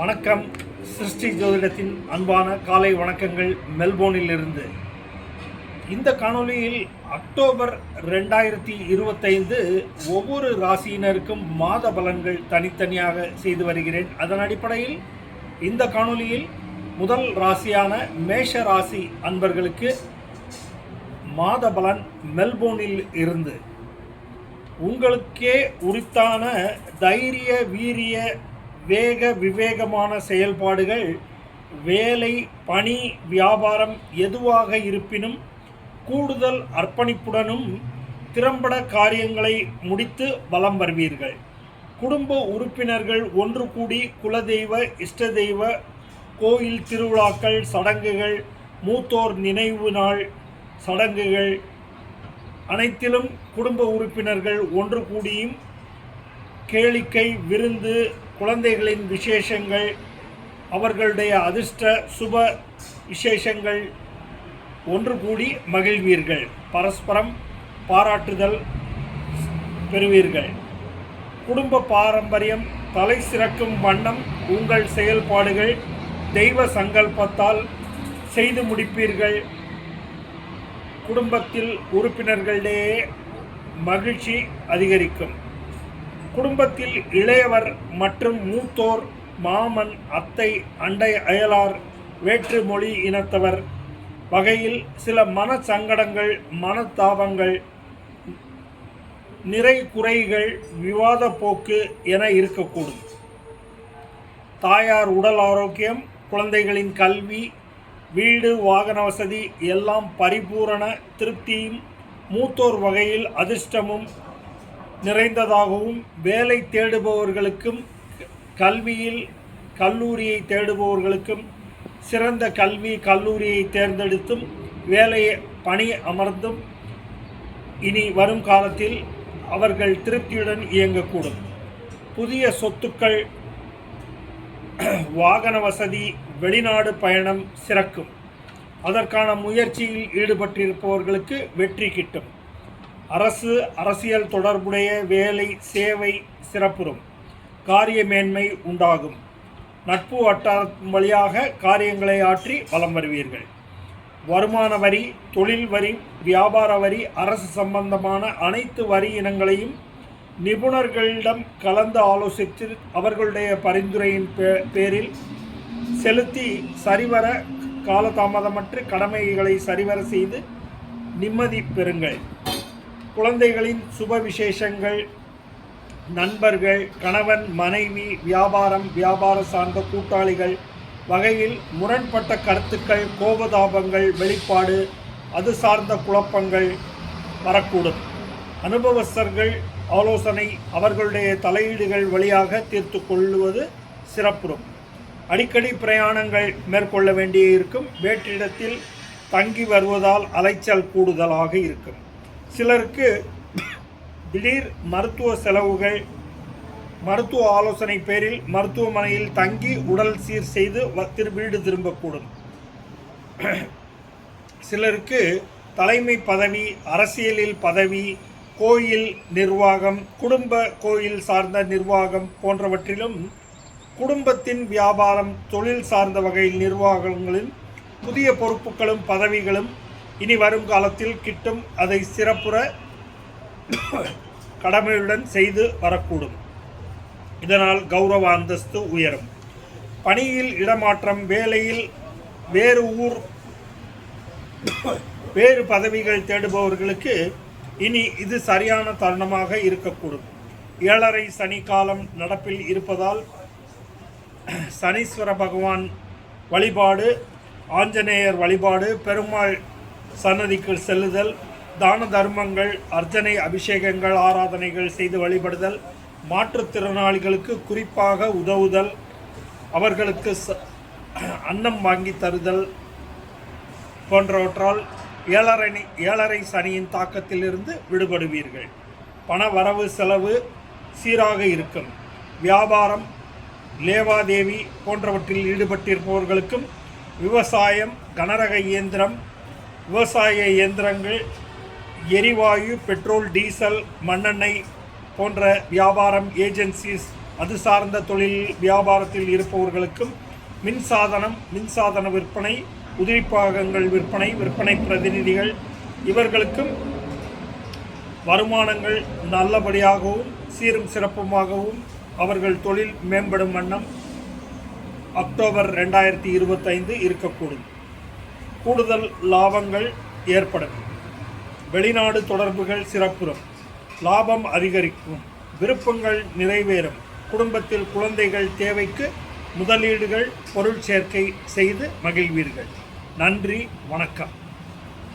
வணக்கம். சிருஷ்டி ஜோதிடத்தின் அன்பான காலை வணக்கங்கள் மெல்போர்னில் இருந்து இந்த காணொலியில் அக்டோபர் ரெண்டாயிரத்தி இருபத்தைந்து ஒவ்வொரு ராசியினருக்கும் மாத பலன்கள் தனித்தனியாக செய்து வருகிறேன். அதன் அடிப்படையில் இந்த காணொலியில் முதல் ராசியான மேஷ ராசி அன்பர்களுக்கு மாத பலன் மெல்போர்னில் இருந்து. உங்களுக்கே உரித்தான தைரிய வீரிய வேக விவேகமான செயல்பாடுகள் வேலை பணி வியாபாரம் எதுவாக இருப்பினும் கூடுதல் அர்ப்பணிப்புடனும் திறம்பட காரியங்களை முடித்து வலம் வருவீர்கள். குடும்ப உறுப்பினர்கள் ஒன்று கூடி குலதெய்வ இஷ்ட தெய்வ கோயில் திருவிழாக்கள் சடங்குகள் மூத்தோர் நினைவு நாள் சடங்குகள் அனைத்திலும் குடும்ப உறுப்பினர்கள் ஒன்று கூடியும் கேளிக்கை விருந்து குழந்தைகளின் விசேஷங்கள் அவர்களுடைய அதிர்ஷ்ட சுப விசேஷங்கள் ஒன்று கூடி மகிழ்வீர்கள். பரஸ்பரம் பாராட்டுதல் பெறுவீர்கள். குடும்ப பாரம்பரியம் தலை சிறக்கும் வண்ணம் உங்கள் செயல்பாடுகள் தெய்வ சங்கல்பத்தால் செய்து முடிப்பீர்கள். குடும்பத்தில் உறுப்பினர்களிடையே மகிழ்ச்சி அதிகரிக்கும். குடும்பத்தில் இளையவர் மற்றும் மூத்தோர் மாமன் அத்தை அண்டை அயலார் வேற்று மொழி இனத்தவர் வகையில் சில மன சங்கடங்கள் மனத்தாபங்கள் நிறை குறைகள் விவாத போக்கு என இருக்கக்கூடும். தாயார் உடல் ஆரோக்கியம் குழந்தைகளின் கல்வி வீடு வாகன வசதி எல்லாம் பரிபூரண திருப்தியும் மூத்தோர் வகையில் அதிர்ஷ்டமும் நிறைந்ததாகவும் வேலை தேடுபவர்களுக்கும் கல்வியில் கல்லூரியை தேடுபவர்களுக்கும் சிறந்த கல்வி கல்லூரியை தேர்ந்தெடுத்தும் வேலையை பணி அமர்ந்தும் இனி வரும் காலத்தில் அவர்கள் திருப்தியுடன் இயங்கக்கூடும். புதிய சொத்துக்கள் வாகன வசதி வெளிநாடு பயணம் சிறக்கும். அதற்கான முயற்சியில் ஈடுபட்டிருப்பவர்களுக்கு வெற்றி கிட்டும். அரசு அரசியல் தொடர்புடைய வேலை சேவை சிறப்புறும். காரிய மேன்மை உண்டாகும். நட்பு வட்டாரம் வழியாக காரியங்களை ஆற்றி வலம் வருவீர்கள். வருமான வரி தொழில் வரி வியாபார வரி அரசு சம்பந்தமான அனைத்து வரி இனங்களையும் நிபுணர்களிடம் கலந்து ஆலோசித்து அவர்களுடைய பரிந்துரையின் பே- பேரில் செலுத்தி சரிவர காலதாமதமற்று கடமைகளை சரிவர செய்து நிம்மதி பெறுங்கள். குழந்தைகளின் சுப விசேஷங்கள் நண்பர்கள் கணவன் மனைவி வியாபாரம் வியாபார சார்ந்த கூட்டாளிகள் வகையில் முரண்பட்ட கருத்துக்கள் கோபதாபங்கள் வெளிப்பாடு அது சார்ந்த குழப்பங்கள் வரக்கூடும். அனுபவஸ்தர்கள் ஆலோசனை அவர்களுடைய தலையீடுகள் வழியாக தீர்த்து கொள்வது சிறப்புறும். அடிக்கடி பிரயாணங்கள் மேற்கொள்ள வேண்டியிருக்கும். வேற்றிடத்தில் தங்கி வருவதால் அலைச்சல் கூடுதலாக இருக்கும். சிலருக்கு திடீர் மருத்துவ செலவுகள் மருத்துவ ஆலோசனை பேரில் மருத்துவமனையில் தங்கி உடல் சீர் செய்து திரு வீடு திரும்பக்கூடும். சிலருக்கு தலைமை பதவி அரசியலில் பதவி கோயில் நிர்வாகம் குடும்ப கோயில் சார்ந்த நிர்வாகம் போன்றவற்றிலும் குடும்பத்தின் வியாபாரம் தொழில் சார்ந்த வகையில் நிர்வாகங்களில் புதிய பொறுப்புகளும் பதவிகளும் இனி வரும் காலத்தில் கிட்டும் அதை சிறப்புற கடமையுடன் செய்து வரக்கூடும். இதனால் கௌரவ அந்தஸ்து உயரும். பணியில் இடமாற்றம் வேலையில் வேறு ஊர் வேறு பதவிகள் தேடுபவர்களுக்கு இனி இது சரியான தருணமாக இருக்கக்கூடும். ஏழரை சனி காலம் நடப்பில் இருப்பதால் சனீஸ்வர பகவான் வழிபாடு ஆஞ்சநேயர் வழிபாடு பெருமாள் சன்னதிக்கு செல்லுதல் தான தர்மங்கள் அர்ச்சனை அபிஷேகங்கள் ஆராதனைகள் செய்து வழிபடுதல் மாற்றுத்திறனாளிகளுக்கு குறிப்பாக உதவுதல் அவர்களுக்கு ச- அன்னம் வாங்கி தருதல் போன்றவற்றால் ஏழரை ஏழரை சனியின் தாக்கத்திலிருந்து விடுபடுவீர்கள். பண வரவு செலவு சீராக இருக்கும். வியாபாரம் லேவாதேவி போன்றவற்றில் ஈடுபட்டிருப்பவர்களுக்கும் விவசாயம் கனரக இயந்திரம் விவசாய இயந்திரங்கள் எரிவாயு பெட்ரோல் டீசல் மண்ணெண்ணெய் போன்ற வியாபாரம் ஏஜென்சிஸ் அது சார்ந்த தொழில் வியாபாரத்தில் இருப்பவர்களுக்கும் மின்சாதனம் மின்சாதன விற்பனை உதிரிப்பாகங்கள் விற்பனை விற்பனை பிரதிநிதிகள் இவர்களுக்கும் வருமானங்கள் நல்லபடியாகவும் சீரும் சிறப்புமாகவும் அவர்கள் தொழில் மேம்படும் வண்ணம் அக்டோபர் ரெண்டாயிரத்தி இருபத்தைந்து இருக்கக்கூடும். கூடுதல் லாபங்கள் ஏற்படும். வெளிநாடு தொடர்புகள் சிறப்புறும். லாபம் அதிகரிக்கும். விருப்பங்கள் நிறைவேறும். குடும்பத்தில் குழந்தைகள் தேவைக்கு முதலீடுகள் பொருள் சேர்க்கை செய்து மகிழ்வீர்கள். நன்றி வணக்கம்.